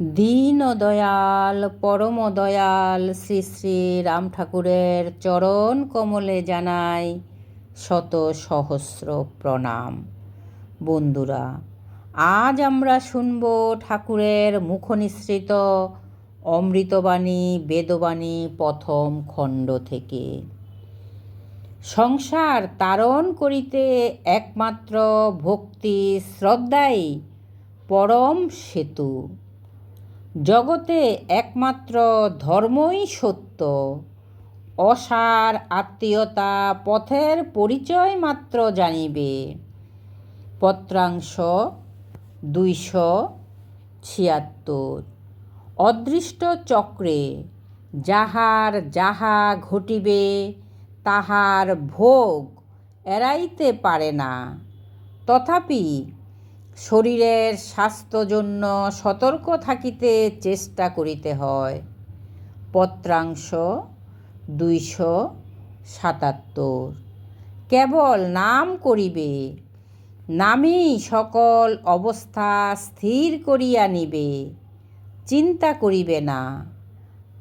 দীন দয়াল পরম দয়াল শ্রী শ্রী রাম ঠাকুরের চরণ কমলে জানাই শত সহস্র প্রণাম। বন্ধুরা, আজ আমরা শুনব ঠাকুরের মুখনিসৃত অমৃতবাণী, বেদবাণী প্রথম খণ্ড থেকে। সংসার তারণ করিতে একমাত্র ভক্তি শ্রদ্ধাই পরম সেতু। জগতে একমাত্র ধর্মই সত্য। অসার আত্মীয়তা পথের পরিচয় মাত্র জানিবে। পত্রাংশ দুইশো ছিয়াত্তর। অদৃষ্ট চক্রে যাহার যাহা ঘটিবে, তাহার ভোগ এড়াইতে পারে না। তথাপি শরীরের স্বাস্থ্য জন্য সতর্ক থাকিতে চেষ্টা করিতে হয়। পত্রাংশ দুইশো সাতাত্তর। কেবল নাম করিবে, নামেই সকল অবস্থা স্থির করিয়া নিবে, চিন্তা করিবে না।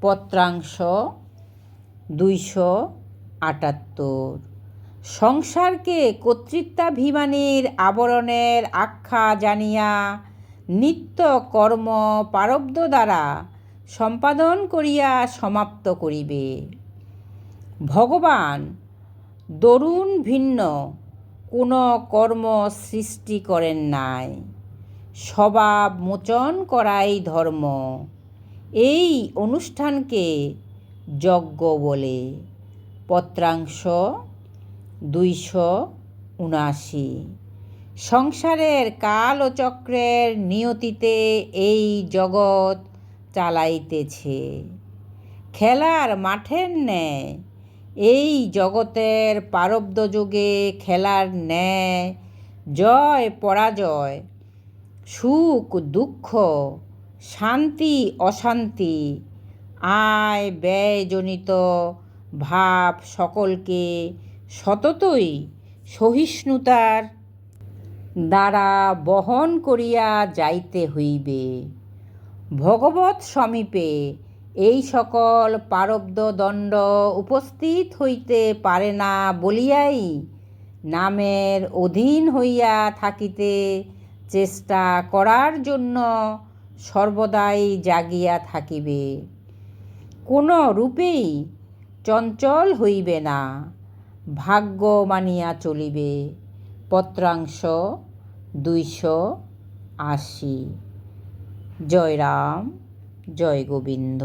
পত্রাংশ দুইশো আটাত্তর। সংসারকে কর্তৃত্বাভিমানীর আবরণের আখ্যা জানিয়া নিত্য কর্ম পারব্ধ দ্বারা সম্পাদন করিয়া সমাপ্ত করিবে। ভগবান দরুণ ভিন্ন, কোনো কর্ম সৃষ্টি করেন নাই। স্বভাব মোচন করাই ধর্ম, এই অনুষ্ঠানকে যজ্ঞ বলে। পত্রাংশ দুইশো উনাশি। সংসারের কাল ও চক্রের নিয়তিতে এই জগৎ চালাইতেছে। খেলার মাঠের ন্যায়, এই জগতের পারব্ধ যুগে খেলার ন্যায়, জয়, পরাজয়, সুখ, দুঃখ, শান্তি, অশান্তি, আয় ব্যয়জনিত ভাব সকলকে সততই সহিষ্ণুতার দ্বারা বহন করিয়া যাইতে হইবে। ভগবত সমীপে এই সকল পারব্ধ দণ্ড উপস্থিত হইতে পারে না বলিয়াই নামের অধীন হইয়া থাকিতে চেষ্টা করার জন্য সর্বদাই জাগিয়া থাকিবে। কোনো রূপেই চঞ্চল হইবে না। ভাগ্য মানিয়া চলিবে। পত্রাংশ দুইশো আশি। জয় রাম জয় গোবিন্দ।